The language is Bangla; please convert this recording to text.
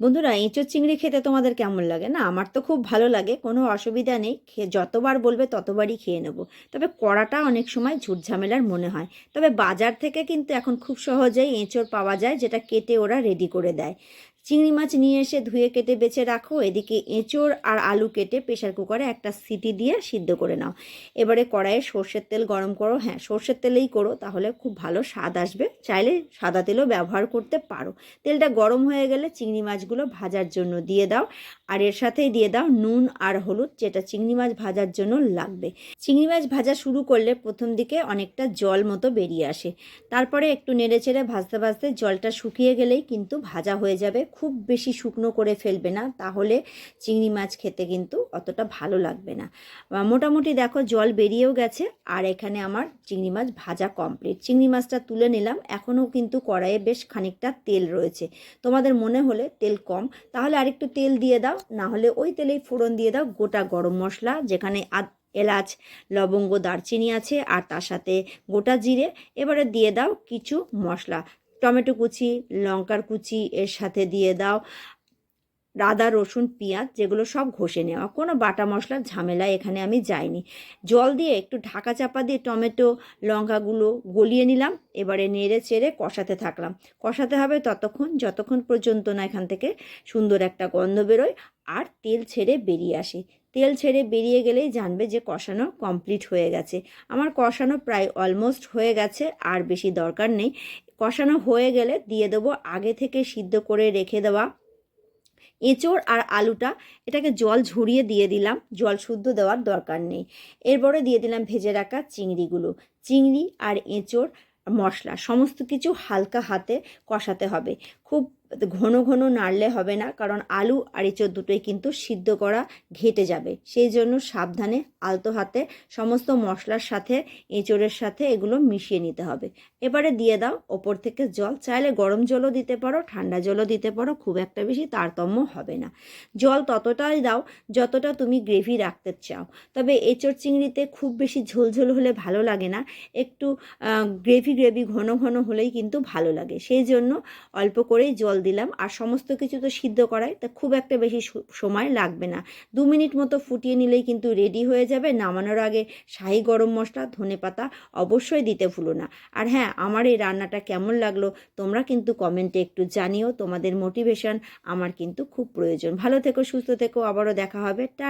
বন্ধুরা এঁচোর চিংড়ি খেতে তোমাদের কেমন লাগে? না, আমার তো খুব ভালো লাগে, কোনো অসুবিধা নেই। খেয়ে যতবার বলবে ততবারই খেয়ে নেব। তবে কড়াটা অনেক সময় ঝুটঝামেলার মনে হয়। তবে বাজার থেকে কিন্তু এখন খুব সহজেই এঁচোর পাওয়া যায়, যেটা কেটে ওরা রেডি করে দেয়। চিংড়ি মাছ নিয়ে এসে ধুয়ে কেটে বেছে রাখো। এদিকে এঁচোড় আর আলু কেটে প্রেশার কুকারে একটা সিটি দিয়ে সিদ্ধ করে নাও। এবারে কড়াইয়ে সর্ষের তেল গরম করো। হ্যাঁ সর্ষের তেলেই করো, তাহলে খুব ভালো স্বাদ আসবে। চাইলে সাদা তেলও ব্যবহার করতে পারো। তেলটা গরম হয়ে গেলে চিংড়ি মাছগুলো ভাজার জন্য দিয়ে দাও। আর এর সাথেই দিয়ে দাও নুন আর হলুদ, যেটা চিংড়ি মাছ ভাজার জন্য লাগবে। চিংড়ি মাছ ভাজা শুরু করলে প্রথম দিকে অনেকটা জল মতো বেরিয়ে আসে। তারপরে একটু নেড়ে চেড়ে ভাজতে ভাজতে জলটা শুকিয়ে গেলেই কিন্তু ভাজা হয়ে যাবে। খুব বেশি শুকনো করে ফেলবে না, তাহলে চিংড়ি মাছ খেতে কিন্তু অতটা ভালো লাগবে না। মোটামুটি দেখো জল বেরিয়েও গেছে, আর এখানে আমার চিংড়ি মাছ ভাজা কমপ্লিট চিংড়ি মাছটা তুলে নিলাম, এখনও কিন্তু কড়াইয়ে বেশ খানিকটা তেল রয়েছে। তোমাদের মনে হলে তেল কম, তাহলে আরেকটু তেল দিয়ে দাও, না হলে ওই তেলেই ফোড়ন দিয়ে দাও গোটা গরম মশলা, যেখানে এলাচ, লবঙ্গ, দারচিনি আছে, আর তার সাথে গোটা জিরে, এবারে দিয়ে দাও কিছু মশলা। টমেটো কুচি লঙ্কার কুচি এর সাথে দিয়ে দাও। আদা রসুন, পেঁয়াজ যেগুলো সব ঘষে নেওয়া। কোনো বাটা মশলার ঝামেলা এখানে আমি যাইনি। জল দিয়ে একটু ঢাকা চাপা দিয়ে টমেটো, লঙ্কাগুলো গলিয়ে নিলাম। এবারে নেড়ে চেড়ে কষাতে থাকলাম। কষাতে হবে ততক্ষণ, যতক্ষণ পর্যন্ত না এখান থেকে সুন্দর একটা গন্ধ বেরোয় আর তেল ছেড়ে বেরিয়ে আসে। তেল ছেড়ে বেরিয়ে গেলেই জানবে যে কষানো কমপ্লিট হয়ে গেছে। আমার কষানো প্রায় অলমোস্ট হয়ে গেছে, আর বেশি দরকার নেই। কষানো হয়ে গেলে দিয়ে দেবো আগে থেকে সিদ্ধ করে রেখে দেওয়া এঁচোড় আর আলুটা এটাকে জল ঝরিয়ে দিয়ে দিলাম। জল শুদ্ধ দেওয়ার দরকার নেই। এরপরে দিয়ে দিলাম ভেজে রাখা চিংড়িগুলো। চিংড়ি আর এঁচোড়, মশলা, সমস্ত কিছু হালকা হাতে কষাতে হবে। খুব ঘন ঘন নাড়লে হবে না, কারণ আলু আর এঁচোড় দুটোই কিন্তু সিদ্ধ করা ঘেটে যাবে। সেই জন্য সাবধানে আলতো হাতে সমস্ত মশলার সাথে, এঁচোড়ের সাথে এগুলো মিশিয়ে নিতে হবে। এবারে দিয়ে দাও ওপর থেকে জল। চাইলে গরম জলও দিতে পারো, ঠান্ডা জলও দিতে পারো, খুব একটা বেশি তারতম্য হবে না। জল ততটাই দাও যতটা তুমি গ্রেভি রাখতে চাও। তবে এঁচোড় চিংড়িতে খুব বেশি ঝোলঝোল হলে ভালো লাগে না। একটু গ্রেভি গ্রেভি ঘন ঘন হলেই কিন্তু ভালো লাগে। সেই জন্য অল্প করেই জল দিলাম। আর সমস্ত কিছু তো সিদ্ধ করাই তা খুব একটা বেশি সময় লাগবে না। দু মিনিট মতো ফুটিয়ে নিলেই কিন্তু রেডি হয়ে যাবে। নামানোর আগে শাহি গরম মশলা, ধনে পাতা অবশ্যই দিতে ভুলো না। আর হ্যাঁ আমার এই রান্নাটা কেমন লাগল তোমরা কিন্তু কমেন্টে একটু জানিও। তোমাদের মোটিভেশন আমার কিন্তু খুব প্রয়োজন। ভালো থেকো, সুস্থ থেকো। আবারও দেখা হবে। টা